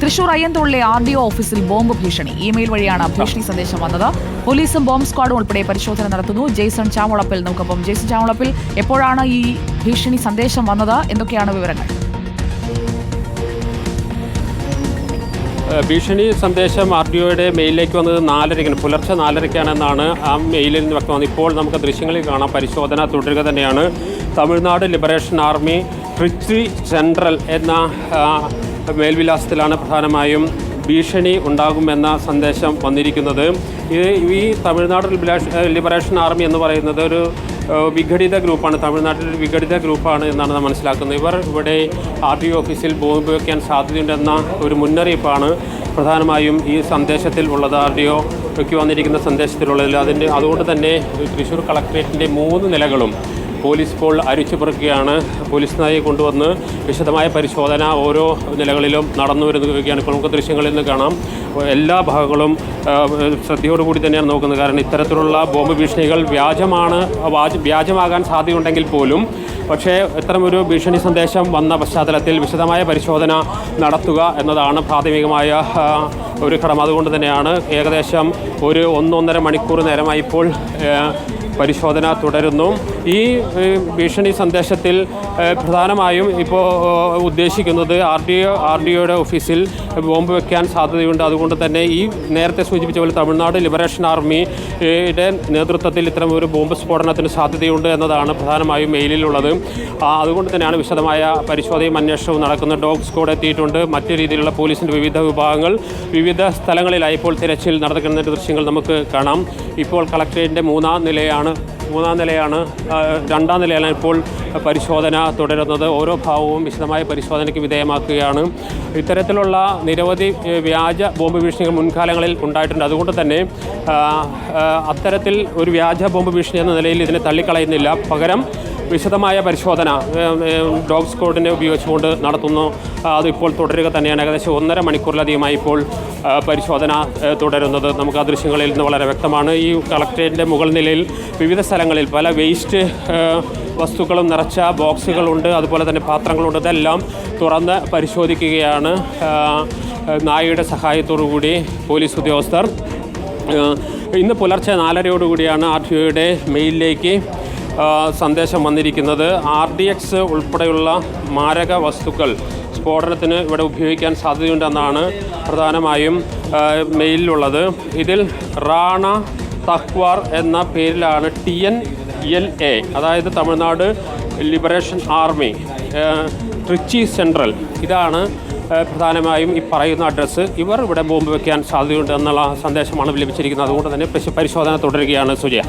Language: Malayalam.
തൃശൂർ അയ്യന്തോളിലെ ആർ ഡി ഒ ഓഫീസിൽ ബോംബ് ഭീഷണി. ഇമെയിൽ വഴിയാണ് ഭീഷണി സന്ദേശം വന്നത്. പോലീസും ബോംബ് സ്ക്വാഡും ഉൾപ്പെടെ പരിശോധന നടത്തുന്നു. ജെയ്സൺ ചാമുളപ്പിൽ നമുക്കൊപ്പം. ജെയ്സൺ ചാമുളപ്പിൽ എപ്പോഴാണ് ഈ ഭീഷണി സന്ദേശം വന്നത്? എന്തൊക്കെയാണ് വിവരങ്ങൾ? ഭീഷണി സന്ദേശം ആർ ഡി ഒയുടെ മെയിലിലേക്ക് വന്നത് നാലരയ്ക്കാണ് പുലർച്ചെ നാലരയ്ക്കാണെന്നാണ് ആ മെയിലിൽ നിന്ന് വ്യക്തമാകുന്നത്. ഇപ്പോൾ നമുക്ക് ദൃശ്യങ്ങളിൽ കാണാം. പരിശോധന തുടരുക തന്നെയാണ്. Tamil Nadu liberation army Trichy central എന്ന മേൽവിലാസത്തിലാണ് പ്രധാനമായും ഭീഷണി ഉണ്ടാകുമെന്ന സന്ദേശം വന്നിരിക്കുന്നത്. ഇത് ഈ തമിഴ്നാട് ലിബറേഷൻ ആർമി എന്ന് പറയുന്നത് ഒരു വിഘടിത ഗ്രൂപ്പാണ്. തമിഴ്നാട്ടിൽ വിഘടിത ഗ്രൂപ്പാണ് എന്നാണ് നാം മനസ്സിലാക്കുന്നത്. ഇവർ ഇവിടെ ആർ ടി ഓഫീസിൽ ബോംബ് വയ്ക്കാൻ സാധ്യതയുണ്ടെന്ന ഒരു മുന്നറിയിപ്പാണ് പ്രധാനമായും ഈ സന്ദേശത്തിൽ ഉള്ളത്. ആർ ഡി ഒക്ക് വന്നിരിക്കുന്ന സന്ദേശത്തിലുള്ളതിൽ അതിന്റെ അതുകൊണ്ട് തന്നെ തൃശ്ശൂർ കളക്ട്രേറ്റിന്റെ മൂന്ന് നിലകളും പോലീസ് ഇപ്പോൾ അരിച്ചു പെറുക്കുകയാണ്. പോലീസ് നായെ കൊണ്ടുവന്ന് വിശദമായ പരിശോധന ഓരോ നിലകളിലും നടന്നു വരുന്നതൊക്കെയാണ്. ഇപ്പോൾ നമുക്ക് ദൃശ്യങ്ങളിൽ നിന്ന് കാണാം. എല്ലാ ഭാഗങ്ങളും ശ്രദ്ധയോടുകൂടി തന്നെയാണ് നോക്കുന്നത്. കാരണം ഇത്തരത്തിലുള്ള ബോംബ് ഭീഷണികൾ വ്യാജമാണ് വ്യാജമാകാൻ സാധ്യതയുണ്ടെങ്കിൽ പോലും. പക്ഷേ ഇത്തരമൊരു ഭീഷണി സന്ദേശം വന്ന പശ്ചാത്തലത്തിൽ വിശദമായ പരിശോധന നടത്തുക എന്നതാണ് പ്രാഥമികമായ ഒരു ക്രമം അതുകൊണ്ട് തന്നെയാണ് ഏകദേശം ഒരു ഒന്നൊന്നര മണിക്കൂർ നേരമായി ഇപ്പോൾ പരിശോധന തുടരുന്നു. ഈ ഭീഷണി സന്ദേശത്തിൽ പ്രധാനമായും ഇപ്പോൾ ഉദ്ദേശിക്കുന്നത് R D O R D ഒയുടെ ഓഫീസിൽ ബോംബ് വെക്കാൻ സാധ്യതയുണ്ട്. അതുകൊണ്ട് തന്നെ ഈ നേരത്തെ സൂചിപ്പിച്ച പോലെ തമിഴ്നാട് ലിബറേഷൻ ആർമിയുടെ നേതൃത്വത്തിൽ ഇത്തരം ഒരു ബോംബ് സ്ഫോടനത്തിന് സാധ്യതയുണ്ട് എന്നതാണ് പ്രധാനമായും മെയിലിലുള്ളത്. അതുകൊണ്ട് തന്നെയാണ് വിശദമായ പരിശോധനയും അന്വേഷണവും നടക്കുന്നത്. ഡോഗ് സ്കോഡ് എത്തിയിട്ടുണ്ട്. മറ്റു രീതിയിലുള്ള പോലീസിന്റെ വിവിധ വിഭാഗങ്ങൾ സ്ഥലങ്ങളിലായി ഇപ്പോൾ തിരച്ചിൽ നടക്കുന്ന ദൃശ്യങ്ങൾ നമുക്ക് കാണാം. ഇപ്പോൾ കളക്ടറേറ്റിന്റെ മൂന്നാം നിലയാണ് മൂന്നാം നിലയാണ് രണ്ടാം നിലയാണ് ഇപ്പോൾ പരിശോധന തുടരുന്നത്. ഓരോ ഭാവവും വിശദമായ പരിശോധനയ്ക്ക് വിധേയമാക്കുകയാണ്. ഇത്തരത്തിലുള്ള നിരവധി വ്യാജ ബോംബ് ഭീഷണികൾ മുൻകാലങ്ങളിൽ ഉണ്ടായിട്ടുണ്ട്. അതുകൊണ്ട് തന്നെ അത്തരത്തിൽ ഒരു വ്യാജ ബോംബ് ഭീഷണി എന്ന നിലയിൽ ഇതിനെ തള്ളിക്കളയുന്നില്ല. പകരം വിശദമായ പരിശോധന ഡോഗ് സ്ക്വാഡിനെ ഉപയോഗിച്ചുകൊണ്ട് നടത്തുന്നു. അതിപ്പോൾ തുടരുക തന്നെയാണ്. ഏകദേശം ഒന്നര മണിക്കൂറിലധികമായി ഇപ്പോൾ പരിശോധന തുടരുന്നത്. നമുക്ക് ആ ദൃശ്യങ്ങളിൽ നിന്ന് വളരെ വ്യക്തമാണ്. ഈ കളക്ട്രേറ്റിന്റെ മുകൾ നിലയിൽ വിവിധ സ്ഥലങ്ങളിൽ പല വേസ്റ്റ് വസ്തുക്കളും നിറച്ച ബോക്സുകളുണ്ട്. അതുപോലെ തന്നെ പാത്രങ്ങളുണ്ട്. ഇതെല്ലാം തുറന്ന് പരിശോധിക്കുകയാണ്. നായയുടെ സഹായത്തോടു കൂടി പോലീസ് ഉദ്യോഗസ്ഥർ. ഇന്ന് പുലർച്ചെ നാലരയോടുകൂടിയാണ് ആർ ടി ഒയുടെ മെയിലിലേക്ക് സന്ദേശം വന്നിരിക്കുന്നത് ആർ ഡി എക്സ് ഉൾപ്പെടെയുള്ള മാരക വസ്തുക്കൾ സ്ഫോടനത്തിന് ഇവിടെ ഉപയോഗിക്കാൻ സാധ്യതയുണ്ടെന്നാണ് പ്രധാനമായും മെയിലിലുള്ളത്. ഇതിൽ റാണ തഹ്വാർ എന്ന പേരിലാണ് ടി എൻ എൽ എ അതായത് Tamil Nadu liberation army Trichy central. ഇതാണ് പ്രധാനമായും ഈ പറയുന്ന അഡ്രസ്സ്. ഇവർ ഇവിടെ ബോംബ് വയ്ക്കാൻ സാധ്യതയുണ്ട് എന്നുള്ള സന്ദേശമാണ് ലഭിച്ചിരിക്കുന്നത് അതുകൊണ്ട് തന്നെ പരിശോധന തുടരുകയാണ് സുജയ.